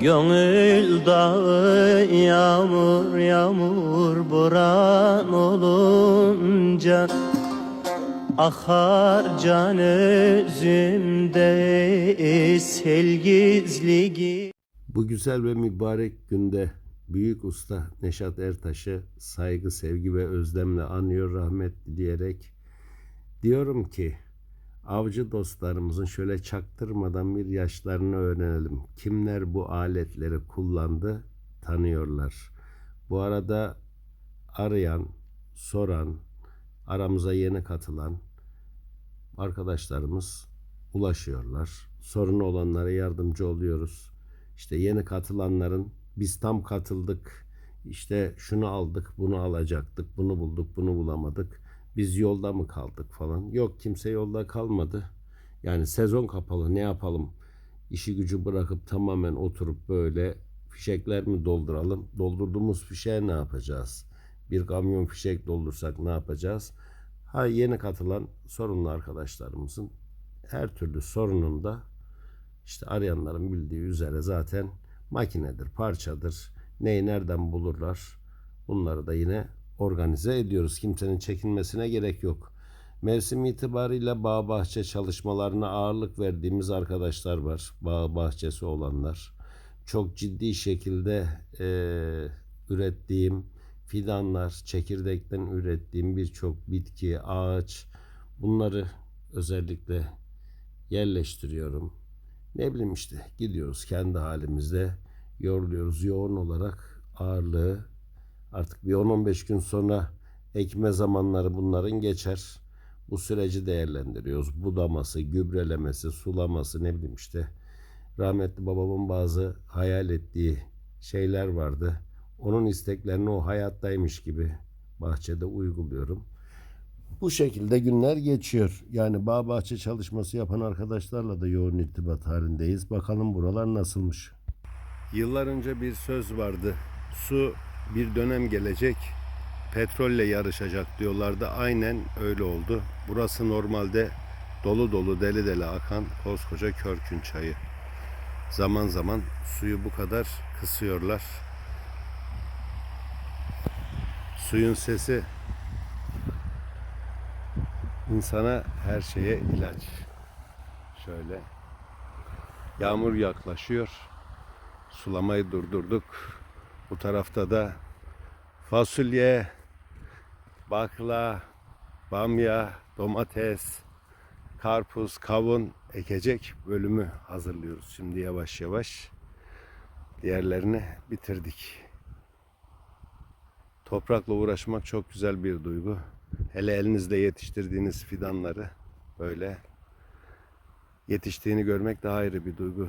Gönül dağı yağmur yağmur boran olunca Akar can özümde sel gizli Bu güzel ve mübarek günde büyük usta Neşat Ertaş'ı saygı, sevgi ve özlemle anıyor rahmet dileyerek diyorum ki avcı dostlarımızın şöyle çaktırmadan bir yaşlarını öğrenelim. Kimler bu aletleri kullandı tanıyorlar. Bu arada arayan, soran, aramıza yeni katılan arkadaşlarımız ulaşıyorlar. Sorunu olanlara yardımcı oluyoruz. İşte yeni katılanların biz tam katıldık. İşte şunu aldık, bunu alacaktık, bunu bulduk, bunu bulamadık. Biz yolda mı kaldık falan. Yok kimse yolda kalmadı. Yani sezon kapalı ne yapalım? İşi gücü bırakıp tamamen oturup böyle fişekler mi dolduralım? Doldurduğumuz fişeğe ne yapacağız? Bir kamyon fişek doldursak ne yapacağız? Ha yeni katılan sorunlu arkadaşlarımızın her türlü sorununda işte arayanların bildiği üzere zaten makinedir, parçadır. Neyi nereden bulurlar? Bunları da yine organize ediyoruz. Kimsenin çekinmesine gerek yok. Mevsim itibariyle bağ bahçe çalışmalarına ağırlık verdiğimiz arkadaşlar var. Bağ bahçesi olanlar. Çok ciddi şekilde eee, ürettiğim fidanlar, çekirdekten ürettiğim birçok bitki, ağaç bunları özellikle yerleştiriyorum. Ne bileyim işte gidiyoruz kendi halimizde yoruluyoruz yoğun olarak ağırlığı artık bir 10-15 gün sonra ekme zamanları bunların geçer. Bu süreci değerlendiriyoruz. Budaması, gübrelemesi, sulaması ne bileyim işte. Rahmetli babamın bazı hayal ettiği şeyler vardı. Onun isteklerini o hayattaymış gibi bahçede uyguluyorum. Bu şekilde günler geçiyor. Yani bağ bahçe çalışması yapan arkadaşlarla da yoğun irtibat halindeyiz. Bakalım buralar nasılmış. Yıllar önce bir söz vardı. Su bir dönem gelecek, petrolle yarışacak diyorlardı. Aynen öyle oldu. Burası normalde dolu dolu deli deli akan koskoca Körkün çayı. Zaman zaman suyu bu kadar kısıyorlar. Suyun sesi insana her şeye ilaç. Şöyle. Yağmur yaklaşıyor. Sulamayı durdurduk. Bu tarafta da fasulye, bakla, bamya, domates, karpuz, kavun ekecek bölümü hazırlıyoruz. Şimdi yavaş yavaş diğerlerini bitirdik. Toprakla uğraşmak çok güzel bir duygu. Hele elinizde yetiştirdiğiniz fidanları böyle yetiştiğini görmek daha ayrı bir duygu.